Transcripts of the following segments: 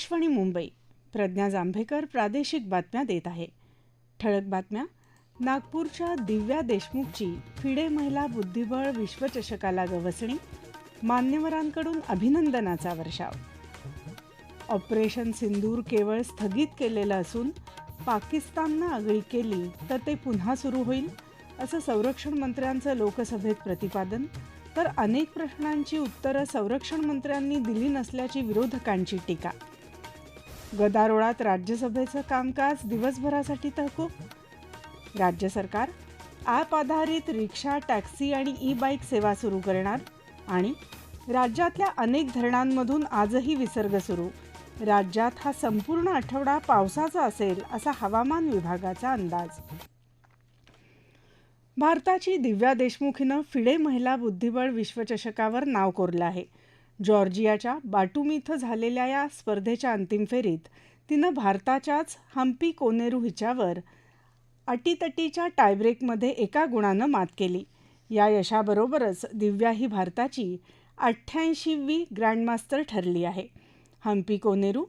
आकाशवाणी मुंबई. प्रज्ञा जांभेकर प्रादेशिक बातम्या देत आहे. ठळक बातम्या. नागपूरच्या दिव्या देशमुखची फिडे महिला बुद्धिबळ विश्वचषकाला गवसणी. मान्यवरांकडून अभिनंदनाचा वर्षाव. ऑपरेशन सिंदूर केवळ स्थगित केलेलं असून पाकिस्ताननं आगळी केली तर ते पुन्हा सुरू होईल असं संरक्षण मंत्र्यांचं लोकसभेत प्रतिपादन. तर अनेक प्रश्नांची उत्तरं संरक्षण मंत्र्यांनी दिली नसल्याची विरोधकांची टीका. गदारोळात राज्यसभेचं कामकाज दिवसभरासाठी तहकूब? राज्य सरकार ॲप आधारित रिक्षा टॅक्सी आणि ई बाईक सेवा सुरू करणार? आणि राज्यातल्या अनेक धरणांमधून आजही विसर्ग सुरू. राज्यात हा संपूर्ण आठवडा पावसाचा असेल असा हवामान विभागाचा अंदाज. भारताची दिव्या देशमुखीनं फिडे महिला बुद्धिबळ विश्वचषकावर नाव कोरलं आहे. जॉर्जियाच्या बाटूम इथं झालेल्या या स्पर्धेच्या अंतिम फेरीत तिनं भारताच्याच हम्पी कोनेरू हिच्यावर अटीतटीच्या टायब्रेकमध्ये एका गुणानं मात केली. या यशाबरोबरच दिव्या ही भारताची अठ्ठ्याऐंशीवी ग्रँडमास्टर ठरली आहे. हम्पी कोनेरू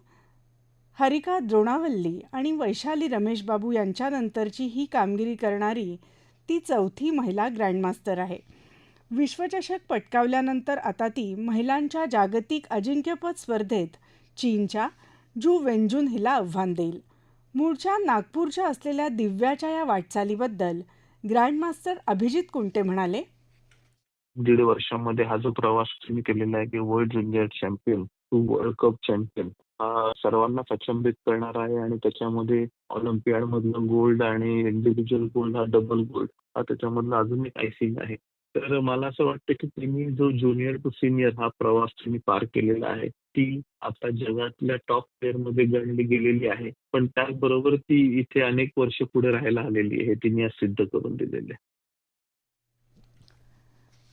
हरिका द्रोणावल्ली आणि वैशाली रमेश बाबू यांच्यानंतरची ही कामगिरी करणारी ती चौथी महिला ग्रँडमास्टर आहे. विश्वचषक पटकावल्यानंतर आता ती महिलांच्या जागतिक अजिंक्यपद स्पर्धेत चीनच्या जू वेंजून हिला आव्हान देईल. मूळच्या नागपूरच्या असलेल्या दिव्याच्या या वाटचालीबद्दल ग्रँडमास्टर अभिजित कुंटे म्हणाले दीड वर्षामध्ये हा जो प्रवास तुम्ही केलेला आहे की world junior champion to world cup champion हा सर्वांना अचंबित करणार आहे आणि त्याच्यामध्ये ऑलिम्पियाड मधलं गोल्ड आणि इंडिव्हिज्युअल गोल्ड हा डबल गोल्ड हा त्याच्यामधला अजून एक आयसिंग आहे. तर मला असं वाटतं की तुम्ही जो ज्युनियर टू सिनियर हा प्रवास तुम्ही पार केलेला आहे ती आता जगातल्या टॉप प्लेअरमध्ये गणली गेलेली आहे. पण त्याचबरोबर ती इथे अनेक वर्ष पुढे राहायला आलेली आहे तिने आज सिद्ध करून दिलेले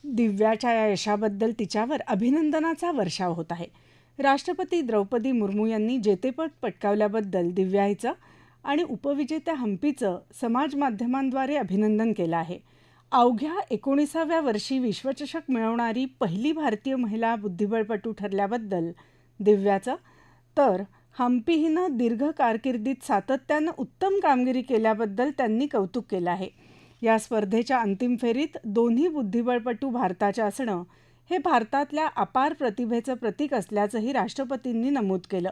दिव्याच्या या यशाबद्दल तिच्यावर अभिनंदनाचा वर्षाव होत आहे. राष्ट्रपती द्रौपदी मुर्मू यांनी जेतेपद पटकावल्याबद्दल दिव्या हिचं आणि उपविजेत्या हम्पीचं समाज माध्यमांद्वारे अभिनंदन केलं आहे. अवघ्या एकोणीसाव्या वर्षी विश्वचषक मिळवणारी पहिली भारतीय महिला बुद्धिबळपटू ठरल्याबद्दल दिव्याचं. तर हम्पी हिनं दीर्घ कारकिर्दीत सातत्यानं उत्तम कामगिरी केल्याबद्दल त्यांनी कौतुक केलं आहे. या स्पर्धेच्या अंतिम फेरीत दोन्ही बुद्धिबळपटू भारताच्या असणं हे भारतातल्या अपार प्रतिभेचं प्रतीक असल्याचंही राष्ट्रपतींनी नमूद केलं.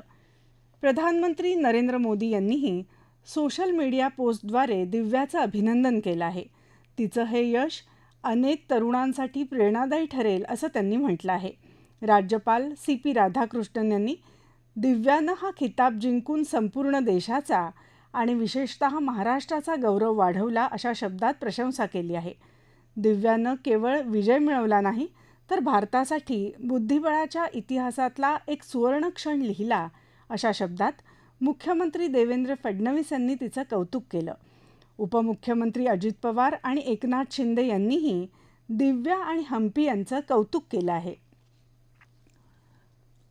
प्रधानमंत्री नरेंद्र मोदी यांनीही सोशल मीडिया पोस्टद्वारे दिव्याचं अभिनंदन केलं आहे. तिचं हे यश अनेक तरुणांसाठी प्रेरणादायी ठरेल असं त्यांनी म्हटलं आहे. राज्यपाल सी पी राधाकृष्णन यांनी दिव्यानं हा खिताब जिंकून संपूर्ण देशाचा आणि विशेषतः महाराष्ट्राचा गौरव वाढवला अशा शब्दात प्रशंसा केली आहे. दिव्यानं केवळ विजय मिळवला नाही तर भारतासाठी बुद्धिबळाच्या इतिहासातला एक सुवर्ण क्षण लिहिला अशा शब्दात मुख्यमंत्री देवेंद्र फडणवीस यांनी तिचं कौतुक केलं. उपमुख्यमंत्री अजित पवार आणि एकनाथ शिंदे यांनीही दिव्या आणि हम्पी यांचं कौतुक केलं आहे.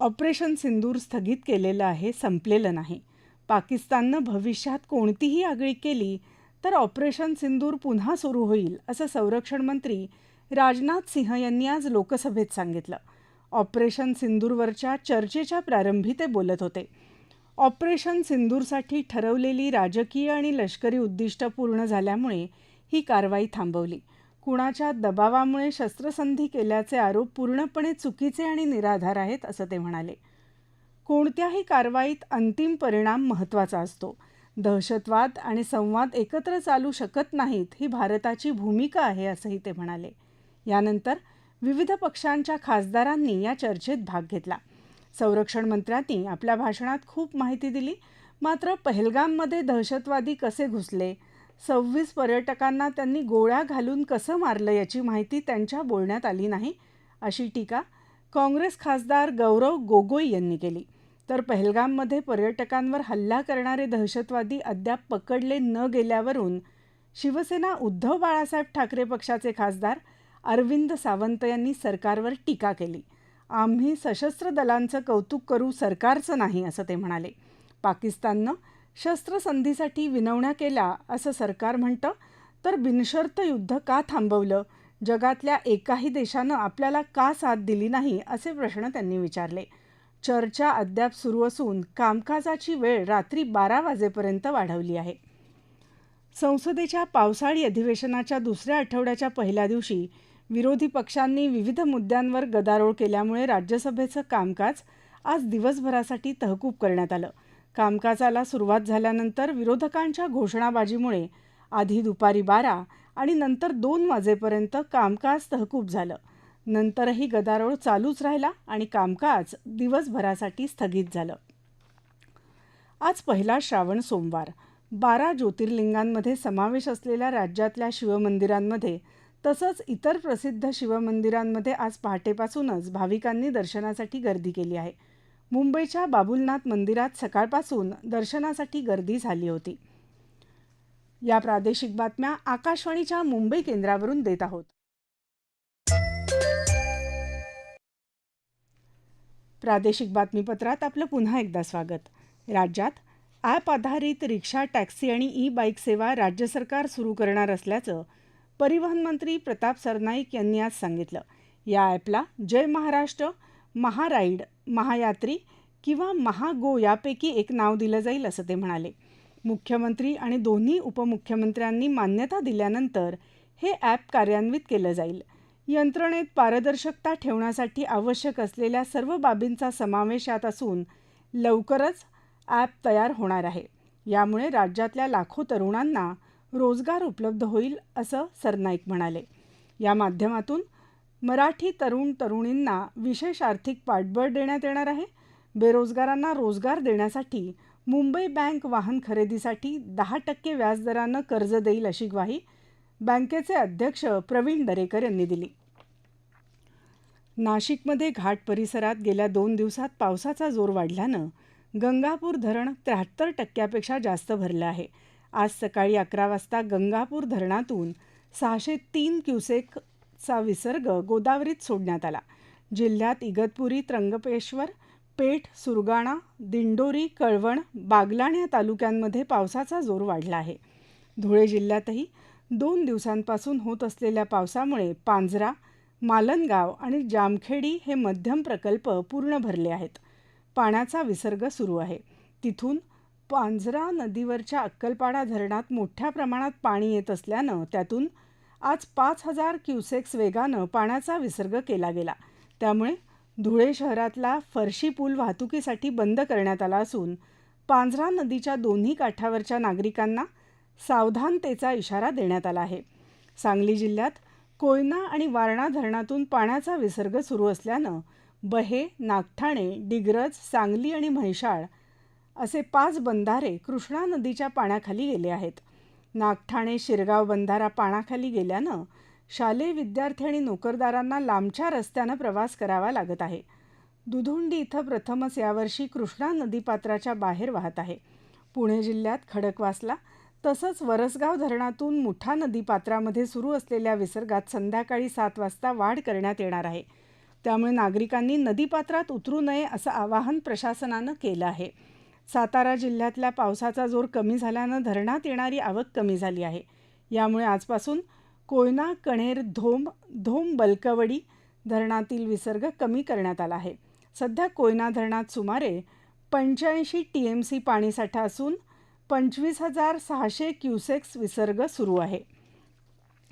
ऑपरेशन सिंदूर स्थगित केलेलं आहे संपलेलं नाही. पाकिस्ताननं भविष्यात कोणतीही आगळी केली तर ऑपरेशन सिंदूर पुन्हा सुरू होईल असं संरक्षण मंत्री राजनाथ सिंह यांनी आज लोकसभेत सांगितलं. ऑपरेशन सिंदूरवरच्या चर्चेच्या प्रारंभी ते बोलत होते. ऑपरेशन सिंदूरसाठी ठरवलेली राजकीय आणि लष्करी उद्दिष्ट पूर्ण झाल्यामुळे ही कारवाई थांबवली. कुणाच्या दबावामुळे शस्त्रसंधी केल्याचे आरोप पूर्णपणे चुकीचे आणि निराधार आहेत असं ते म्हणाले. कोणत्याही कारवाईत अंतिम परिणाम महत्त्वाचा असतो. दहशतवाद आणि संवाद एकत्र चालू शकत नाहीत ही भारताची भूमिका आहे असंही ते म्हणाले. यानंतर विविध पक्षांच्या खासदारांनी या चर्चेत भाग घेतला. संरक्षण मंत्र्यांनी आपल्या भाषणात खूप माहिती दिली. मात्र पहलगाममध्ये दहशतवादी कसे घुसले? सव्वीस पर्यटकांना त्यांनी गोळ्या घालून कसं मारलं याची माहिती त्यांच्या बोलण्यात आली नाही अशी टीका काँग्रेस खासदार गौरव गोगोई यांनी केली. तर पहलगाममध्ये पर्यटकांवर हल्ला करणारे दहशतवादी अद्याप पकडले न गेल्यावरून शिवसेना उद्धव बाळासाहेब ठाकरे पक्षाचे खासदार अरविंद सावंत यांनी सरकारवर टीका केली. आम्ही सशस्त्र दलांचं कौतुक करू सरकारचं नाही असं ते म्हणाले. पाकिस्ताननं शस्त्रसंधीसाठी विनवण्या केल्या असं सरकार म्हणतं. तर बिनशर्त युद्ध का थांबवलं? जगातल्या एकाही देशानं आपल्याला का साथ दिली नाही असे प्रश्न त्यांनी विचारले. चर्चा अद्याप सुरू असून कामकाजाची वेळ रात्री बारा वाजेपर्यंत वाढवली आहे. संसदेच्या पावसाळी अधिवेशनाच्या दुसऱ्या आठवड्याच्या पहिल्या दिवशी विरोधी पक्षांनी विविध मुद्द्यांवर गदारोळ केल्यामुळे राज्यसभेचं कामकाज आज दिवसभरासाठी तहकूब करण्यात आलं. कामकाजाला सुरुवात झाल्यानंतर विरोधकांच्या घोषणाबाजीमुळे आधी दुपारी बारा आणि नंतर दोन वाजेपर्यंत कामकाज तहकूब झालं. नंतरही गदारोळ चालूच राहिला आणि कामकाज दिवसभरासाठी स्थगित झालं. आज पहिला श्रावण सोमवार. बारा ज्योतिर्लिंगांमध्ये समावेश असलेल्या राज्यातल्या शिवमंदिरांमध्ये तसंच इतर प्रसिद्ध शिवमंदिरांमध्ये आज पहाटेपासूनच भाविकांनी दर्शनासाठी गर्दी केली आहे. मुंबईच्या बाबुलनाथ मंदिरात सकाळपासून दर्शनासाठी गर्दी झाली होती. या प्रादेशिक बातम्या आकाशवाणीच्या मुंबई केंद्रावरून देत आहोत. प्रादेशिक बातमीपत्रात आपलं पुन्हा एकदा स्वागत. राज्यात ॲप आधारित रिक्षा टॅक्सी आणि ई बाईक सेवा राज्य सरकार सुरू करणार असल्याचं परिवहन मंत्री प्रताप सरनाईक यांनी आज सांगितलं. या ॲपला जय महाराष्ट्र महाराईड महायात्री किंवा महागो यापैकी एक नाव दिलं जाईल असं ते म्हणाले. मुख्यमंत्री आणि दोन्ही उपमुख्यमंत्र्यांनी मान्यता दिल्यानंतर हे ॲप कार्यान्वित केलं जाईल. यंत्रणेत पारदर्शकता ठेवण्यासाठी आवश्यक असलेल्या सर्व बाबींचा समावेश यात असून लवकरच ॲप तयार होणार आहे. यामुळे राज्यातल्या लाखो तरुणांना रोजगार उपलब्ध होईल असं सरनाईक म्हणाले. या माध्यमातून मराठी तरुण तरुणींना विशेष आर्थिक पाठबळ देण्यात येणार आहे. बेरोजगारांना रोजगार देण्यासाठी मुंबई बँक वाहन खरेदीसाठी दहा टक्के व्याजदरानं कर्ज देईल अशी ग्वाही बँकेचे अध्यक्ष प्रवीण दरेकर यांनी दिली. नाशिकमध्ये घाट परिसरात गेल्या दोन दिवसात पावसाचा जोर वाढल्यानं गंगापूर धरण त्र्याहत्तर टक्क्यापेक्षा जास्त भरलं आहे. आज सकाळी अकरा वाजता गंगापूर धरणातून सहाशे तीन क्युसेकचा विसर्ग गोदावरीत सोडण्यात आला. जिल्ह्यात इगतपुरी त्रंगपेश्वर पेठ सुरगाणा दिंडोरी कळवण बागलाण या तालुक्यांमध्ये पावसाचा जोर वाढला आहे. धुळे जिल्ह्यातही दोन दिवसांपासून होत असलेल्या पावसामुळे पांझरा मालनगाव आणि जामखेडी हे मध्यम प्रकल्प पूर्ण भरले आहेत. पाण्याचा विसर्ग सुरू आहे. तिथून पांझरा नदीवरच्या अक्कलपाडा धरणात मोठ्या प्रमाणात पाणी येत असल्यानं त्यातून आज पाच हजार क्युसेक्स वेगानं पाण्याचा विसर्ग केला गेला. त्यामुळे धुळे शहरातला फरशी पूल वाहतुकीसाठी बंद करण्यात आला असून पांझरा नदीच्या दोन्ही काठावरच्या नागरिकांना सावधानतेचा इशारा देण्यात आला आहे. सांगली जिल्ह्यात कोयना आणि वारणा धरणातून पाण्याचा विसर्ग सुरू असल्यानं बहे नागठाणे डिग्रज सांगली आणि म्हैसाळ असे पाच बंधारे कृष्णा नदीच्या पाण्याखाली गेले आहेत. नागठाणे शिरगाव बंधारा पाण्याखाली गेल्यानं शालेय विद्यार्थी आणि नोकरदारांना लांबच्या रस्त्यानं प्रवास करावा लागत आहे. दुधुंडी इथं प्रथमच यावर्षी कृष्णा नदीपात्राच्या बाहेर वाहत आहे. पुणे जिल्ह्यात खडकवासला तसंच वरसगाव धरणातून मुठा नदीपात्रामध्ये सुरू असलेल्या विसर्गात संध्याकाळी सात वाजता वाढ करण्यात येणार आहे. त्यामुळे नागरिकांनी नदीपात्रात उतरू नये असं आवाहन प्रशासनानं केलं आहे. सातारा जिल्ह्यातल्या पावसाचा जोर कमी झाल्यानं धरणात येणारी आवक कमी झाली आहे. यामुळे आजपासून कोयना कणेर धोम धोम बलकवडी धरणातील विसर्ग कमी करण्यात आला आहे. सध्या कोयना धरणात सुमारे पंच्याऐंशी टी एम सी पाणीसाठा असून पंचवीस हजार सहाशे क्युसेक्स विसर्ग सुरू आहे.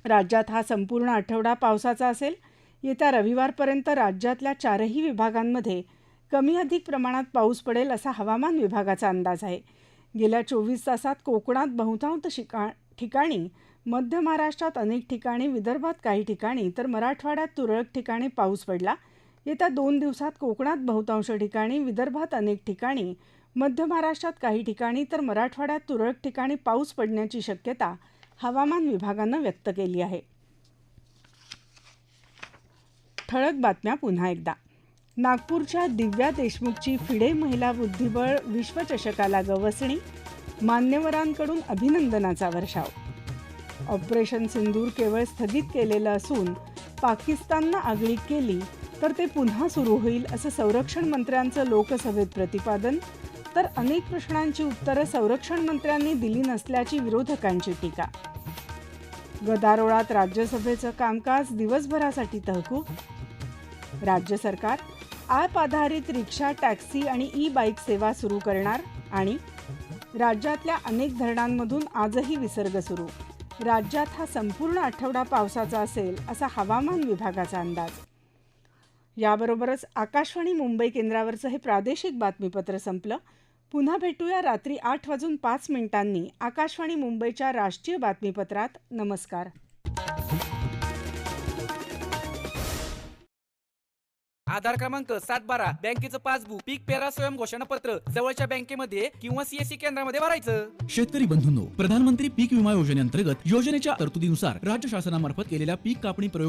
राज्यात हा संपूर्ण आठवडा पावसाचा असेल येत्या रविवारपर्यंत राज्यातल्या चारही विभागांमध्ये कमी अधिक प्रमाणात पाऊस पडेल असा हवामान विभागाचा अंदाज आहे. गेल्या चोवीस तासात कोकणात बहुतांश शिका ठिकाणी मध्य महाराष्ट्रात अनेक ठिकाणी विदर्भात काही ठिकाणी तर मराठवाड्यात तुरळक ठिकाणी पाऊस पडला. येत्या दोन दिवसात कोकणात बहुतांश ठिकाणी विदर्भात अनेक ठिकाणी मध्य महाराष्ट्रात काही ठिकाणी तर मराठवाड्यात तुरळक ठिकाणी पाऊस पडण्याची शक्यता हवामान विभागानं व्यक्त केली आहे. ठळक बातम्या पुन्हा एकदा. नागपूरच्या दिव्या देशमुखची फिडे महिला बुद्धिबळ विश्वचषकाला गवसणी मान्यवरांकडून अभिनंदनाचा वर्षाव. ऑपरेशन सिंदूर केवळ स्थगित केलेलं असून पाकिस्ताननं आगळीक केली तर ते पुन्हा सुरू होईल असं संरक्षण मंत्र्यांचं लोकसभेत प्रतिपादन तर अनेक प्रश्नांची उत्तरं संरक्षण मंत्र्यांनी दिली नसल्याची विरोधकांची टीका. गदारोळात राज्यसभेचं कामकाज दिवसभरासाठी तहकूब? राज्य सरकार ॲप आधारित रिक्षा टॅक्सी आणि ई बाईक सेवा सुरू करणार आणि राज्यातल्या अनेक धरणांमधून आजही विसर्ग सुरू. राज्यात हा संपूर्ण आठवडा पावसाचा असेल असा हवामान विभागाचा अंदाज. याबरोबरच आकाशवाणी मुंबई केंद्रावरचं हे प्रादेशिक बातमीपत्र संपलं. पुन्हा भेटूया रात्री आठ वाजून पाच मिनिटांनी आकाशवाणी मुंबईच्या राष्ट्रीय बातमीपत्रात. नमस्कार. आधार क्रमांक सात बारा बँकेचं पासबुक पीक पेरा स्वयं घोषणापत्र जवळच्या बँकेमध्ये किंवा सीएससी केंद्रामध्ये भरायचं. शेतकरी बंधूंनो प्रधानमंत्री पीक विमा योजनेअंतर्गत योजनेच्या तरतुदीनुसार राज्य शासनामार्फत केलेल्या पीक कापणी प्रयोग